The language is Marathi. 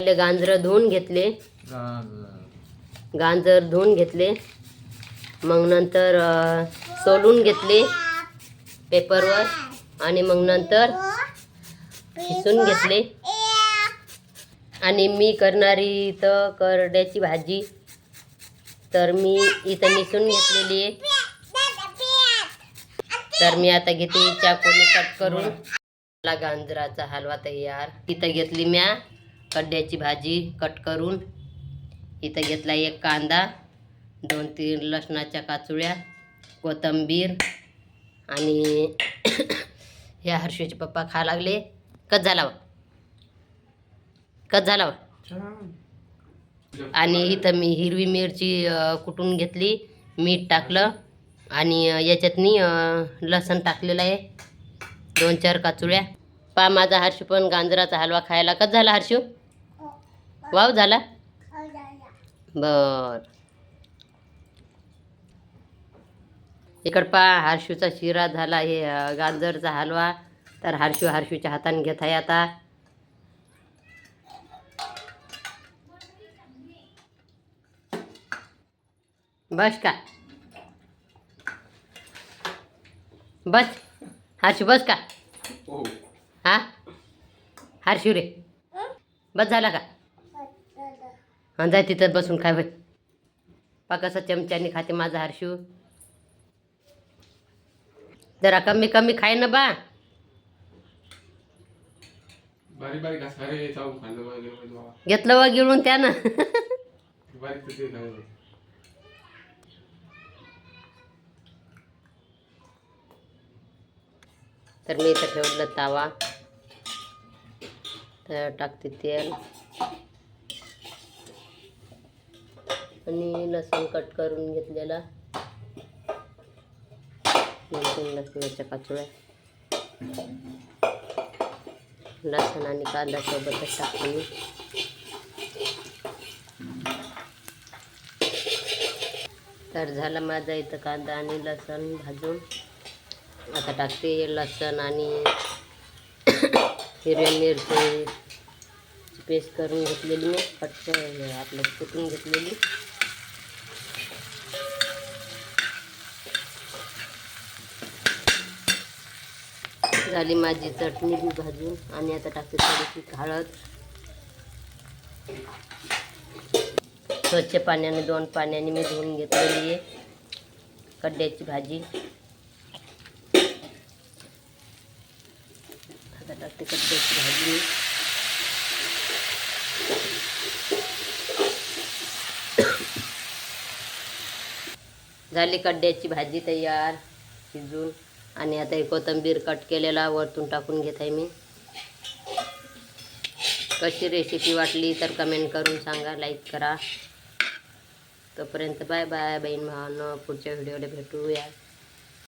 पहिले गांजर धुवून घेतले. गांजर धुवून घेतले. मग नंतर सोलून घेतले पेपरवर आणि मग नंतर खिसून घेतले. आणि मी करणारी इथं करड्याची भाजी तर मी इथं निसून घेतलेली आहे. तर मी आता घेते चाकूने कट करून. मला गांजराचा हलवा तयार. इथं घेतली म्या. कड्ड्याची भाजी कट करून इथं घेतला एक कांदा दोन तीन लसणाच्या काचुळ्या कोथिंबीर आणि ह्या हर्षूचे पप्पा खा लागले. कच झाला वा कच झाला वा आणि इथं मी हिरवी मिरची कुटून घेतली मीठ टाकलं आणि याच्यातनी लसण टाकलेलं आहे. दोन चार काचुळ्या. पा माझा हर्षू पण गांजराचा हलवा खायला. कच झाला हर्षू? वाव झाला? बर. इकड पा हर्षूचा शिरा झाला हे गाजरचा हलवा. तर हर्षू हर्षूच्या हाताने घेत आहे आता. बस का? बस. हर्षू बस का? हा. हर्षू रे. बस झाला का? हा जाय तिथं बसून खाय बाई पा कसं चमच्याने खाते माझा हर्षू. जरा कमी कमी खाय ना बा. घेतलं वा गिळून त्यानं. तर मी इथं ठेवलं तावा. तर टाकते तेल. आणि लसूण कट करून घेतलेला. लसणाच्या काचुळ्या लसण आणि कांदा सोबतच टाकते मी तर झालं माझा इथं कांदा आणि लसण भाजून. आता टाकते लसण आणि हिरव्या मिरची पेस्ट करून घेतलेली मी. कट आपलं कुटून घेतलेली. झाली माझी चटणी बी भाजून. आणि आता टाकते थोडीशी हळद. स्वच्छ पाण्याने दोन पाण्याने मी धुवून घेतलेली आहे. कड्ड्याची भाजी. आता टाकते कड्ड्याची भाजी झाली कड्ड्याची भाजी तयार शिजून. आणि आता हे कोथिंबीर कट केलेला वरतून टाकून घेत आहे मी. कशी रेसिपी वाटली तर कमेंट करून सांगा लाईक करा. तोपर्यंत बाय बाय बहीण भावानं पुढच्या व्हिडिओला भेटूया.